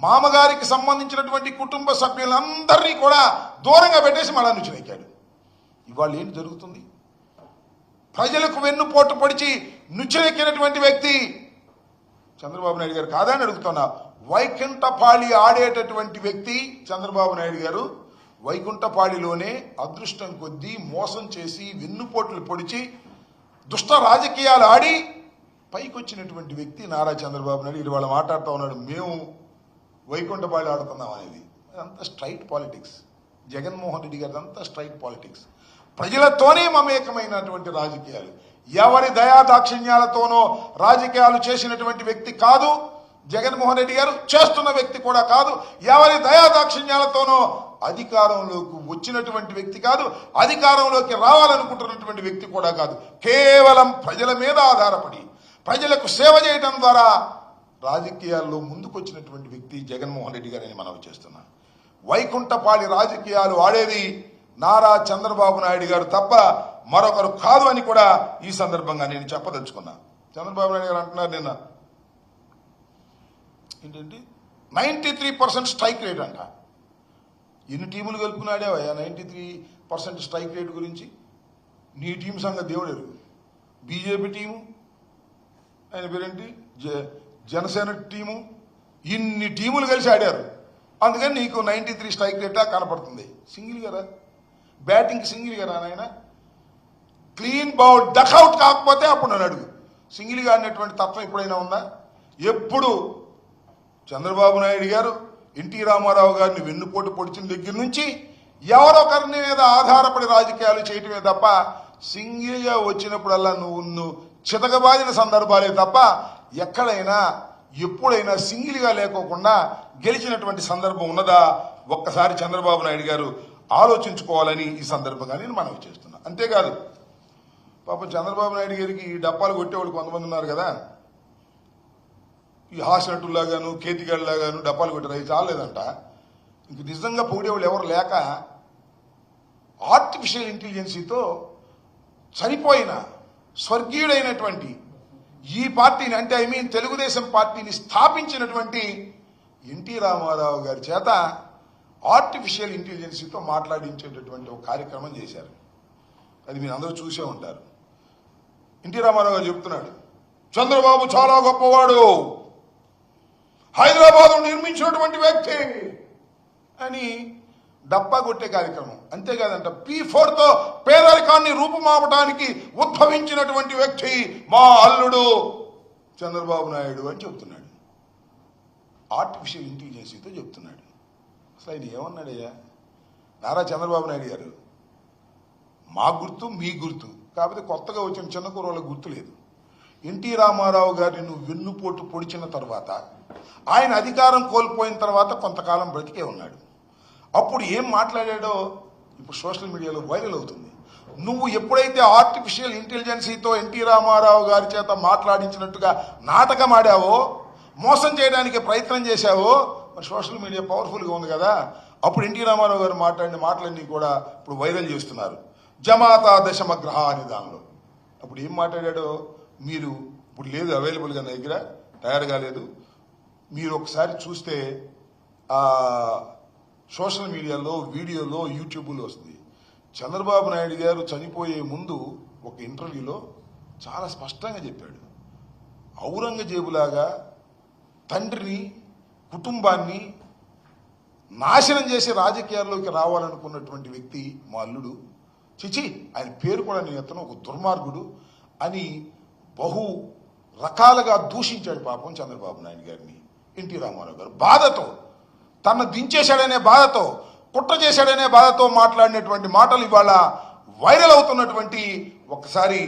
మామగారికి సంబంధించినటువంటి కుటుంబ సభ్యులందరినీ కూడా దూరంగా పెట్టేసి మళ్ళా నుంచి ఎక్కాడు ఇవాళ ఏంటి జరుగుతుంది? ప్రజలకు వెన్నుపోటు పొడిచి నుచ్చిరెక్కినటువంటి వ్యక్తి చంద్రబాబు నాయుడు గారు కాదని అడుగుతున్నా. వైకుంఠపాళి ఆడేటటువంటి వ్యక్తి చంద్రబాబు నాయుడు గారు వైకుంఠపాళిలోనే అదృష్టం కొద్దీ మోసం చేసి వెన్నుపోట్లు పొడిచి దుష్ట రాజకీయాలు ఆడి పైకి వచ్చినటువంటి వ్యక్తి నారా చంద్రబాబు నాయుడు ఇది వాళ్ళు మాట్లాడుతూ ఉన్నాడు మేము వైకుంఠపాళి ఆడుతున్నాం అనేది. అదంతా స్ట్రైట్ పాలిటిక్స్. జగన్మోహన్ రెడ్డి గారి అంతా స్ట్రైట్ పాలిటిక్స్. ప్రజలతోనే మమేకమైనటువంటి రాజకీయాలు. ఎవరి దయాదాక్షిణ్యాలతోనో రాజకీయాలు చేసినటువంటి వ్యక్తి కాదు జగన్మోహన్ రెడ్డి గారు చేస్తున్న వ్యక్తి కూడా కాదు. ఎవరి దయాదాక్షిణ్యాలతోనో అధికారంలోకి వచ్చినటువంటి వ్యక్తి కాదు అధికారంలోకి రావాలనుకుంటున్నటువంటి వ్యక్తి కూడా కాదు. కేవలం ప్రజల మీద ఆధారపడి ప్రజలకు సేవ చేయడం ద్వారా రాజకీయాల్లో ముందుకొచ్చినటువంటి వ్యక్తి జగన్మోహన్ రెడ్డి గారని మనవి చేస్తున్నా. వైకుంఠపాడి రాజకీయాలు ఆడేది నారా చంద్రబాబు నాయుడు గారు తప్ప మరొకరు కాదు అని కూడా ఈ సందర్భంగా నేను చెప్పదలుచుకున్నా. చంద్రబాబు నాయుడు గారు అంటున్నారు నిన్న. ఏంటంటే ninety three percent strike rate అంట. ఎన్ని టీములు కలుపుకున్నాడేవయ్యా ninety three percent strike rate గురించి. నీ టీం సంగతి దేవుడు బీజేపీ టీము ఆయన పేరేంటి? జ జనసేన టీము. ఇన్ని టీములు కలిసి ఆడారు. అందుకని నీకు నైంటీ త్రీ స్ట్రైక్ రేటా కనపడుతుంది. సింగిల్ గారా బ్యాటింగ్ సింగిల్ గారా నాయన? క్లీన్ బౌల్ డక్అవుట్ కాకపోతే అప్పుడు నన్ను అడుగు. సింగిల్గా ఆడినటువంటి తత్వం ఎప్పుడైనా ఉందా? ఎప్పుడు? చంద్రబాబు నాయుడు గారు ఎన్టీ రామారావు గారిని వెన్నుపోటు పొడిచిన దగ్గర నుంచి ఎవరొకరిని మీద ఆధారపడి రాజకీయాలు చేయటమే తప్ప సింగిల్గా వచ్చినప్పుడల్లా నువ్వు నువ్వు చితకబాదిన సందర్భాలే తప్ప ఎక్కడైనా ఎప్పుడైనా సింగిల్గా లేకోకుండా గెలిచినటువంటి సందర్భం ఉన్నదా? ఒక్కసారి చంద్రబాబు నాయుడు గారు ఆలోచించుకోవాలని ఈ సందర్భంగా నేను మనవి చేస్తున్నా. అంతేకాదు పాపం చంద్రబాబు నాయుడు గారికి ఈ డప్పాలు కొట్టేవాళ్ళు కొంతమంది ఉన్నారు కదా. ఈ హాసినట్టులాగాను కేతిగాళ్ళలాగాను డప్పాలు కొట్టారు. అవి చాలేదంట ఇంక నిజంగా పొగిడేవాళ్ళు ఎవరు లేక ఆర్టిఫిషియల్ ఇంటెలిజెన్సీతో చనిపోయిన స్వర్గీయుడైనటువంటి ఈ పార్టీని అంటే ఐ మీన్ తెలుగుదేశం పార్టీని స్థాపించినటువంటి ఎన్టీ రామారావు గారి చేత ఆర్టిఫిషియల్ ఇంటెలిజెన్సీతో మాట్లాడించేటటువంటి ఒక కార్యక్రమం చేశారు. అది మీరు అందరూ చూసే ఉంటారు. ఎన్టీ రామారావు గారు చెప్తున్నాడు చంద్రబాబు చాలా గొప్పవాడు. హైదరాబాద్ నిర్మించినటువంటి వ్యక్తి అని డప్పా కొట్టే కార్యక్రమం. అంతేకాదంట పీ ఫోర్తో పేదరికాన్ని రూపుమాపడానికి ఉద్భవించినటువంటి వ్యక్తి మా అల్లుడు చంద్రబాబు నాయుడు అని చెప్తున్నాడు. ఆర్టిఫిషియల్ ఇంటెలిజెన్సీతో చెప్తున్నాడు. అసలు ఆయన ఏమన్నాడయ్యా? నారా చంద్రబాబు నాయుడు గారు మా గుర్తు మీ గుర్తు. కాకపోతే కొత్తగా వచ్చిన చిన్న కుర్రోళ్ళ గుర్తు లేదు. ఎన్టీ రామారావు గారిని నువ్వు వెన్నుపోటు పొడిచిన తర్వాత ఆయన అధికారం కోల్పోయిన తర్వాత కొంతకాలం బ్రతికే ఉన్నాడు. అప్పుడు ఏం మాట్లాడాడో ఇప్పుడు సోషల్ మీడియాలో వైరల్ అవుతుంది. నువ్వు ఎప్పుడైతే ఆర్టిఫిషియల్ ఇంటెలిజెన్సీతో ఎన్టీ రామారావు గారి చేత మాట్లాడించినట్టుగా నాటకం ఆడావో మోసం చేయడానికి ప్రయత్నం చేశావో మరి సోషల్ మీడియా పవర్ఫుల్గా ఉంది కదా. అప్పుడు ఎన్టీ రామారావు గారు మాట్లాడిన మాటలన్నీ కూడా ఇప్పుడు వైరల్ చేస్తున్నారు. జమాతా దశమగ్రహ అనే దానిలో. అప్పుడు ఏం మాట్లాడాడో మీరు ఇప్పుడు లేదు అవైలబుల్గా నా దగ్గర తయారు కాలేదు మీరు ఒకసారి చూస్తే సోషల్ మీడియాలో వీడియోలో యూట్యూబ్లో వస్తుంది. చంద్రబాబు నాయుడు గారు చనిపోయే ముందు ఒక ఇంటర్వ్యూలో చాలా స్పష్టంగా చెప్పాడు. ఔరంగజేబులాగా తండ్రిని కుటుంబాన్ని నాశనం చేసి రాజకీయాల్లోకి రావాలనుకున్నటువంటి వ్యక్తి మా అల్లుడు. చిచి ఆయన పేరు కూడా నేను ఎత్తను ఒక దుర్మార్గుడు అని బహు రకాలుగా దూషించాడు పాపం చంద్రబాబు నాయుడు గారిని. ఎన్టీ రామారావు గారు బాధతో తను దించేశాడనే బాధతో కుట్ర చేశాడనే బాధతో మాట్లాడినటువంటి మాటలు ఇవాళ వైరల్ అవుతున్నటువంటి ఒక్కసారి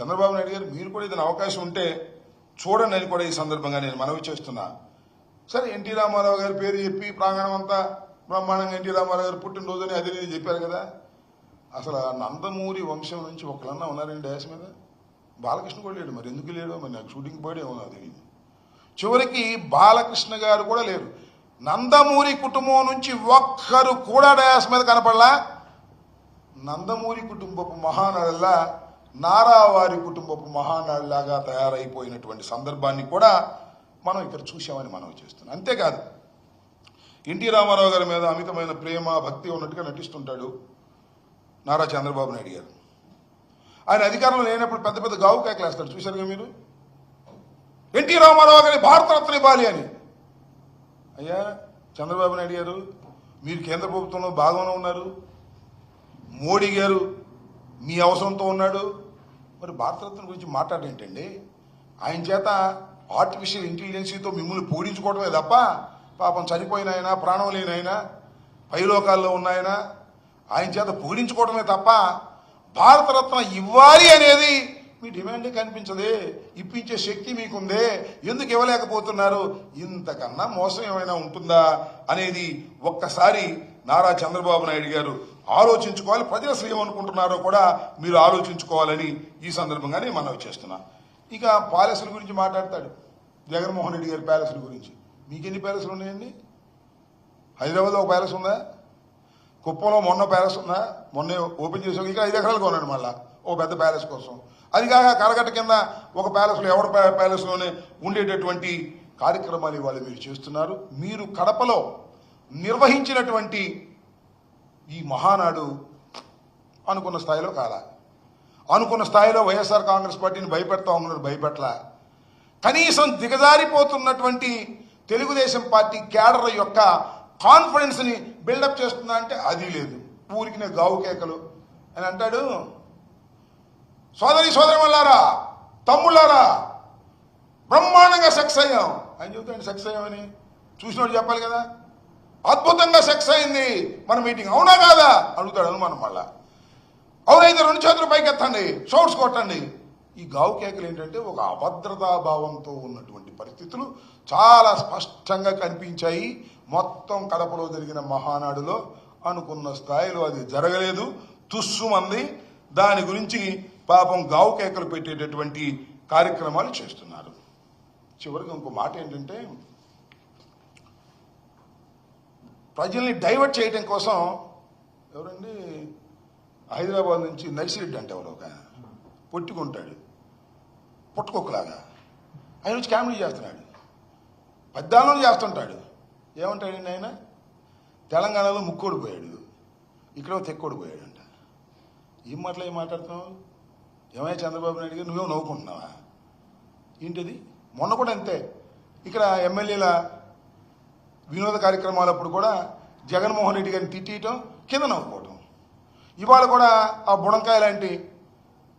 చంద్రబాబు నాయుడు గారు మీరు కూడా ఏదైనా అవకాశం ఉంటే చూడండి అని కూడా ఈ సందర్భంగా నేను మనవి చేస్తున్నా. సరే ఎన్టీ రామారావు గారి పేరు చెప్పి ప్రాంగణం అంతా బ్రహ్మాండంగా ఎన్టీ రామారావు గారు పుట్టినరోజుని అది ఇది చెప్పారు కదా. అసలు నందమూరి వంశం నుంచి ఒకళ్ళన్నా ఉన్నారండి డ్యాస్ మీద? బాలకృష్ణ కూడా లేడు మరి. ఎందుకు లేడు? మరి నాకు షూటింగ్ పోయాడు ఏమో చివరికి బాలకృష్ణ గారు కూడా లేరు. నందమూరి కుటుంబం నుంచి ఒక్కరు కూడా డయాస్ మీద కనపడలా. నందమూరి కుటుంబపు మహానడుల్లా నారావారి కుటుంబపు మహానాడులాగా తయారైపోయినటువంటి సందర్భాన్ని కూడా మనం ఇక్కడ చూసామని మనం చేస్తున్నాం. అంతేకాదు ఎన్టీ రామారావు గారి మీద అమితమైన ప్రేమ భక్తి ఉన్నట్టుగా నటిస్తుంటాడు నారా చంద్రబాబు నాయుడు గారు. ఆయన అధికారంలో లేనప్పుడు పెద్ద పెద్ద గావు కేకలేస్తాడు చూశారుగా మీరు? ఎన్టీ రామారావు గారి భారతరత్న ఇవ్వాలి అని. అయ్యా చంద్రబాబు నాయుడు గారు మీరు కేంద్ర ప్రభుత్వంలో భాగంలో ఉన్నారు. మోడీ గారు మీ అవసరంతో ఉన్నాడు. మరి భారతరత్న గురించి మాట్లాడేంటండి ఆయన చేత ఆర్టిఫిషియల్ ఇంటెలిజెన్సీతో మిమ్మల్ని పూడించుకోవడమే తప్ప పాపం చనిపోయిన ఆయన ప్రాణం లేని ఆయన పైలోకాల్లో ఉన్నాయన ఆయన చేత పూడించుకోవడమే తప్ప భారతరత్న ఇవ్వాలి అనేది మీ డిమాండే కనిపించదే. ఇప్పించే శక్తి మీకుందే. ఎందుకు ఇవ్వలేకపోతున్నారు? ఇంతకన్నా మోసం ఏమైనా ఉంటుందా అనేది ఒక్కసారి నారా చంద్రబాబు నాయుడు గారు ఆలోచించుకోవాలి. ప్రజలు అసలు ఏమనుకుంటున్నారో కూడా మీరు ఆలోచించుకోవాలని ఈ సందర్భంగా నేను మనవి చేస్తున్నా. ఇక ప్యాలెస్ల గురించి మాట్లాడతాడు జగన్మోహన్ రెడ్డి గారి ప్యాలెస్ల గురించి. మీకు ఎన్ని ప్యాలెస్లు ఉన్నాయండి? హైదరాబాద్లో ఒక ప్యాలెస్ ఉందా? కుప్పంలో మొన్న ప్యాలెస్ ఉందా? మొన్నే ఓపెన్ చేసాక ఇంకా ఐదు ఎకరాలు కొన్నాడు మళ్ళా. ఓ పెద్ద ప్యాలెస్ కోసం. అది కాక కరగట్ట కింద ఒక ప్యాలెస్లో ఎవరి ప్యాలెస్లోనే ఉండేటటువంటి కార్యక్రమాలు ఇవాళ మీరు చేస్తున్నారు. మీరు కడపలో నిర్వహించినటువంటి ఈ మహానాడు అనుకున్న స్థాయిలో కాల. అనుకున్న స్థాయిలో వైఎస్ఆర్ కాంగ్రెస్ పార్టీని భయపెడతా ఉన్నారు భయపెట్ల. కనీసం దిగజారిపోతున్నటువంటి తెలుగుదేశం పార్టీ క్యాడర్ యొక్క కాన్ఫిడెన్స్ని బిల్డప్ చేస్తుందా అంటే అది లేదు. ఊరికినే గావు కేకలు అని అంటాడు సోదరి సోదరమల్లారా తమ్ముళ్ళారా బ్రహ్మాండంగా సెక్స్ అయ్యాం. ఆయన చెబుతాడు సెక్స్ అయ్యామని? చూసినోడు చెప్పాలి కదా. అద్భుతంగా సెక్స్ అయింది. మన మీటింగ్ అవునా కాదా? అడుగుతాడు అనుమానం మళ్ళా. అవునైతే రెండు చేతులు పైకెత్తండి షౌట్స్ కొట్టండి. ఈ గావు కేకలు ఏంటంటే ఒక అభద్రతా భావంతో ఉన్నటువంటి పరిస్థితులు చాలా స్పష్టంగా కనిపించాయి. మొత్తం కడపలో జరిగిన మహానాడులో అనుకున్న స్థాయిలో అది జరగలేదు. తుస్సుమంది దాని గురించి పాపం గావు కేకలు పెట్టేటటువంటి కార్యక్రమాలు చేస్తున్నారు. చివరికి ఇంకో మాట ఏంటంటే ప్రజల్ని డైవర్ట్ చేయడం కోసం ఎవరండి? హైదరాబాద్ నుంచి నర్సిరెడ్డి అంటే ఎవరు ఒక పొట్టుకుంటాడు. పుట్టుకొక్కలాగా. ఆయన వచ్చి కామెడీ చేస్తున్నాడు. పద్నాలుగు చేస్తుంటాడు. ఏమంటాడండి ఆయన? తెలంగాణలో ముక్కోడిపోయాడు ఇక్కడ తెక్కోడిపోయాడంట ఏం మాటలు ఏం మాట్లాడుతున్నావు? ఏమయ్యా చంద్రబాబు నాయుడు గారు నవ్వుకుంటున్నావా? ఏంటిది? మొన్న కూడా అంతే. ఇక్కడ ఎమ్మెల్యేల వినోద కార్యక్రమాలప్పుడు కూడా జగన్మోహన్ రెడ్డి గారిని తిట్టియటం కింద నవ్వుకోవటం. ఇవాళ కూడా ఆ బుడంకాయ లాంటి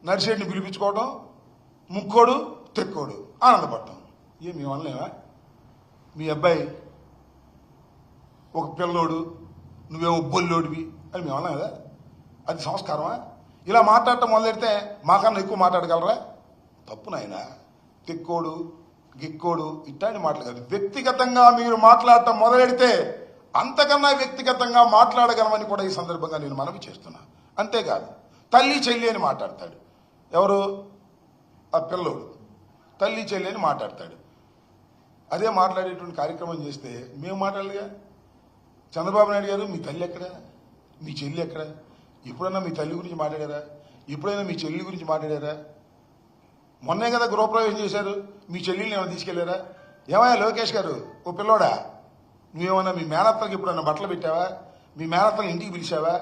నర్సిరెడ్డిని పిలిపించుకోవటం ముక్కోడు తెక్కోడు ఆనందపడటం. ఏ మీ వల్లనేవా మీ అబ్బాయి ఒక పిల్లోడు నువ్వేమో బొల్లోడివి అని మేము అన్నాం కదా అది సంస్కారమా? ఇలా మాట్లాడటం మొదలెడితే మాకన్నా ఎక్కువ మాట్లాడగలరా? తప్పు నాయన. తిక్కోడు గిక్కోడు ఇట్లాంటి మాటలు కాదు. వ్యక్తిగతంగా మీరు మాట్లాడటం మొదలెడితే అంతకన్నా వ్యక్తిగతంగా మాట్లాడగలమని కూడా ఈ సందర్భంగా నేను మనవి చేస్తున్నా. అంతేకాదు తల్లి చెల్లి అని మాట్లాడతాడు. ఎవరు? ఆ పిల్లోడు. తల్లి చెల్లి అని మాట్లాడతాడు. అదే మాట్లాడేటువంటి కార్యక్రమం చేస్తే మేము మాట్లాడలేగా చంద్రబాబు నాయుడు గారు మీ తల్లి ఎక్కడ? మీ చెల్లి ఎక్కడ? ఎప్పుడైనా మీ తల్లి గురించి మాట్లాడారా? ఎప్పుడైనా మీ చెల్లి గురించి మాట్లాడారా? మొన్నే కదా గృహప్రవేశం చేశారు. మీ చెల్లిని ఏమైనా తీసుకెళ్ళారా? ఏమయ్యా లోకేష్ గారు? ఓ పిల్లోడా? నువ్వేమన్నా మీ మేనత్తలకు ఎప్పుడన్నా బట్టలు పెట్టావా? మీ మేనత్తలు ఇంటికి పిలిచావా?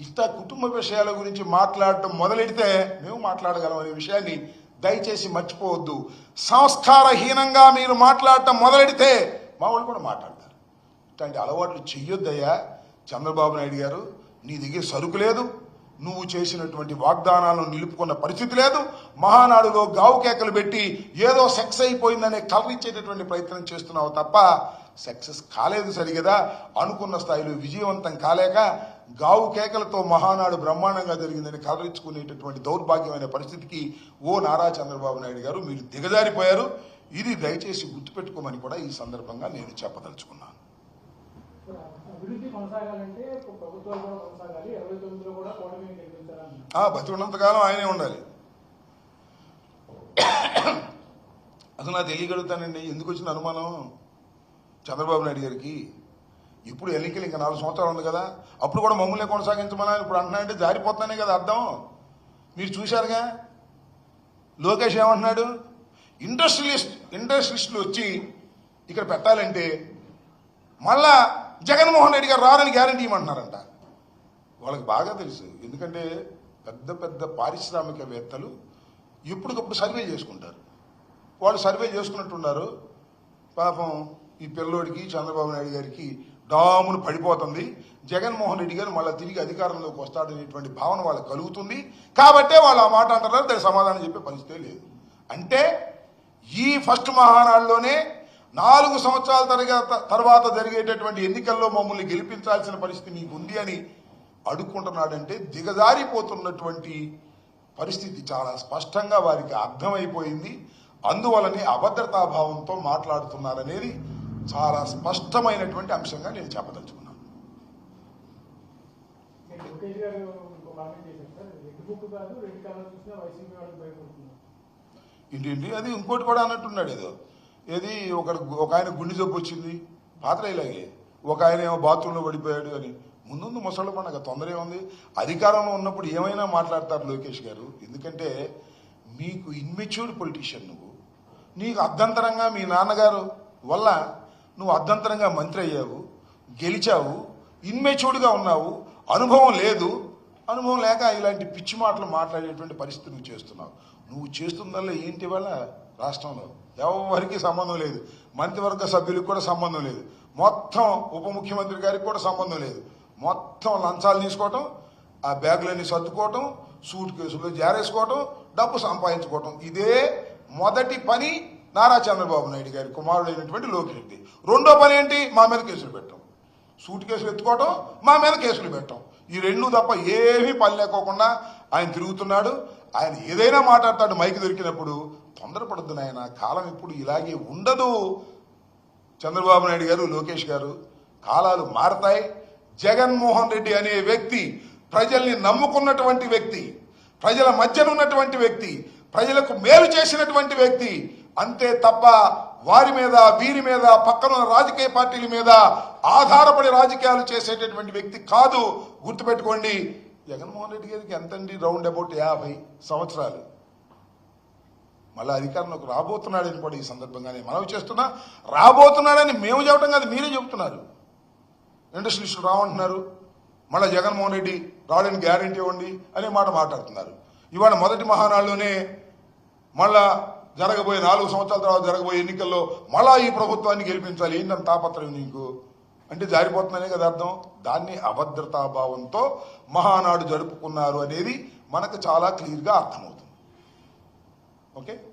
ఇట్లా కుటుంబ విషయాల గురించి మాట్లాడటం మొదలెడితే మేము మాట్లాడగలం అనే విషయాన్ని దయచేసి మర్చిపోవద్దు. సంస్కారహీనంగా మీరు మాట్లాడటం మొదలెడితే మా వాళ్ళు కూడా మాట్లాడతారు. ఇట్లాంటి అలవాట్లు చెయ్యొద్దయ్యా. చంద్రబాబు నాయుడు గారు నీ దగ్గర సరుకు లేదు. నువ్వు చేసినటువంటి వాగ్దానాలను నిలుపుకున్న పరిస్థితి లేదు. మహానాడులో గావు కేకలు పెట్టి ఏదో సెక్స్ అయిపోయిందనే కలర్ ఇచ్చేటటువంటి ప్రయత్నం చేస్తున్నావు తప్ప సక్సెస్ కాలేదు సరిగదా. అనుకున్న స్థాయిలో విజయవంతం కాలేక గావు కేకలతో మహానాడు బ్రహ్మాండంగా జరిగిందని కలరించుకునేటటువంటి దౌర్భాగ్యమైన పరిస్థితికి ఓ నారా చంద్రబాబు నాయుడు గారు మీరు దిగజారిపోయారు. ఇది దయచేసి గుర్తుపెట్టుకోమని కూడా ఈ సందర్భంగా నేను చెప్పదలుచుకున్నాను. అభివృద్ధి కొనసాగాలంటే ప్రభుత్వాలు కూడా కొనసాగాలి. ఇరవై తొమ్మిదిలో కూడా గెలిపించాలని బతికున్నంతకాలం ఆయనే ఉండాలి. అసలు నాకు తెలియగలుగుతానండి. ఎందుకు వచ్చిన అనుమానం? చంద్రబాబు నాయుడు గారికి. ఇప్పుడు ఎన్నికలు ఇంకా నాలుగు సంవత్సరాలు ఉంది కదా. అప్పుడు కూడా మమ్మల్ని కొనసాగించమని ఇప్పుడు అంటున్నాడంటే జారిపోతున్నానే కదా అర్థం. మీరు చూశారుగా? లోకేష్ ఏమంటున్నాడు? ఇండస్ట్రియలిస్ట్ ఇండస్ట్రియలిస్టులు వచ్చి ఇక్కడ పెట్టాలంటే మళ్ళా జగన్మోహన్ రెడ్డి గారు రారని గ్యారంటీ ఇవ్వమంటున్నారంట. వాళ్ళకి బాగా తెలుసు. ఎందుకంటే పెద్ద పెద్ద పారిశ్రామికవేత్తలు ఎప్పటికప్పుడు సర్వే చేసుకుంటారు. వాళ్ళు సర్వే చేసుకున్నట్టున్నారు. పాపం ఈ పిల్లోడికి చంద్రబాబు నాయుడు గారికి డామును పడిపోతుంది. జగన్మోహన్ రెడ్డి గారు మళ్ళీ తిరిగి అధికారంలోకి వస్తాడనేటువంటి భావన వాళ్ళకి కలుగుతుంది. కాబట్టే వాళ్ళు ఆ మాట అంటారు దానికి సమాధానం చెప్పే పరిస్థితే లేదు. అంటే ఈ ఫస్ట్ మహానాడులోనే నాలుగు సంవత్సరాల తరగత తర్వాత జరిగేటటువంటి ఎన్నికల్లో మమ్మల్ని గెలిపించాల్సిన పరిస్థితి మీకు ఉంది అని అడుక్కుంటున్నాడంటే దిగజారిపోతున్నటువంటి పరిస్థితి చాలా స్పష్టంగా వారికి అర్థమైపోయింది. అందువలనే అభద్రతాభావంతో మాట్లాడుతున్నారనేది చాలా స్పష్టమైనటువంటి అంశంగా నేను చెప్పదలుచుకున్నాను. ఇంటి అది ఇంకోటి కూడా అన్నట్టున్నాడు ఏదో. ఏది? ఒక ఒక ఆయన గుండె జబ్బు వచ్చింది పాత్ర ఇలాగే. ఒక ఆయన ఏమో బాత్రూంలో పడిపోయాడు అని. ముందుందు ముసళ్ళ పండుగ తొందర ఏముంది? అధికారంలో ఉన్నప్పుడు ఏమైనా మాట్లాడతారు లోకేష్ గారు? ఎందుకంటే మీకు ఇన్మెచ్యూర్డ్ పొలిటీషియన్ నువ్వు. నీకు అర్ధంతరంగా మీ నాన్నగారు వల్ల నువ్వు అర్ధంతరంగా మంత్రి అయ్యావు గెలిచావు ఇన్మెచ్యూర్డ్గా ఉన్నావు అనుభవం లేదు. అనుభవం లేక ఇలాంటి పిచ్చి మాటలు మాట్లాడేటువంటి పరిస్థితి నువ్వు చేస్తున్నావు. నువ్వు చేస్తుందల్లా ఏంటి వల్ల రాష్ట్రంలో ఎవరికి సంబంధం లేదు. మంత్రివర్గ సభ్యులకు కూడా సంబంధం లేదు. మొత్తం ఉప ముఖ్యమంత్రి గారికి కూడా సంబంధం లేదు. మొత్తం లంచాలు తీసుకోవటం ఆ బ్యాగులన్నీ సర్దుకోవటం సూట్ కేసులు జారేసుకోవటం డబ్బు సంపాదించుకోవటం. ఇదే మొదటి పని నారా చంద్రబాబు నాయుడు గారి కుమారుడైనటువంటి లోకిరెడ్డి రెండో పని ఏంటి? మా మీద కేసులు పెట్టడం. సూట్ కేసులు ఎత్తుకోవటం మా మీద కేసులు పెట్టడం. ఈ రెండు తప్ప ఏమీ పని లేకోకుండా ఆయన తిరుగుతున్నాడు. ఆయన ఏదైనా మాట్లాడతాడు మైకి దొరికినప్పుడు తొందరపడద్దు నాయన కాలం ఇప్పుడు ఇలాగే ఉండదు. చంద్రబాబు నాయుడు గారు లోకేష్ గారు కాలాలు మారతాయి. జగన్మోహన్ రెడ్డి అనే వ్యక్తి ప్రజల్ని నమ్ముకున్నటువంటి వ్యక్తి ప్రజల మధ్యన ఉన్నటువంటి వ్యక్తి ప్రజలకు మేలు చేసినటువంటి వ్యక్తి అంతే తప్ప వారి మీద వీరి మీద పక్కన ఉన్న రాజకీయ పార్టీల మీద ఆధారపడి రాజకీయాలు చేసేటటువంటి వ్యక్తి కాదు. గుర్తుపెట్టుకోండి జగన్మోహన్ రెడ్డి గారికి ఎంతండి రౌండ్ అబౌట్ యాభై సంవత్సరాలు? మళ్ళీ అధికారంలోకి రాబోతున్నాడని కూడా ఈ సందర్భంగానే మనవి చేస్తున్నా. రాబోతున్నాడని మేము చెప్పడం కాదు మీరే చెబుతున్నారు. ఇండస్ట్రియలిస్టులు రావంటున్నారు. మళ్ళీ జగన్మోహన్ రెడ్డి రావడానికి గ్యారంటీ ఇవ్వండి అనే మాట మాట్లాడుతున్నారు. ఇవాళ మొదటి మహానాడులోనే మళ్ళా జరగబోయే నాలుగు సంవత్సరాల తర్వాత జరగబోయే ఎన్నికల్లో మళ్ళా ఈ ప్రభుత్వాన్ని గెలిపించాలి. ఏంటని తాపత్రయం నీకు? అంటే జారిపోతుందనే కదా అర్థం? దాన్ని అభద్రతాభావంతో మహానాడు జరుపుకున్నారు అనేది మనకు చాలా క్లియర్గా అర్థమవుతుంది. ఓకే?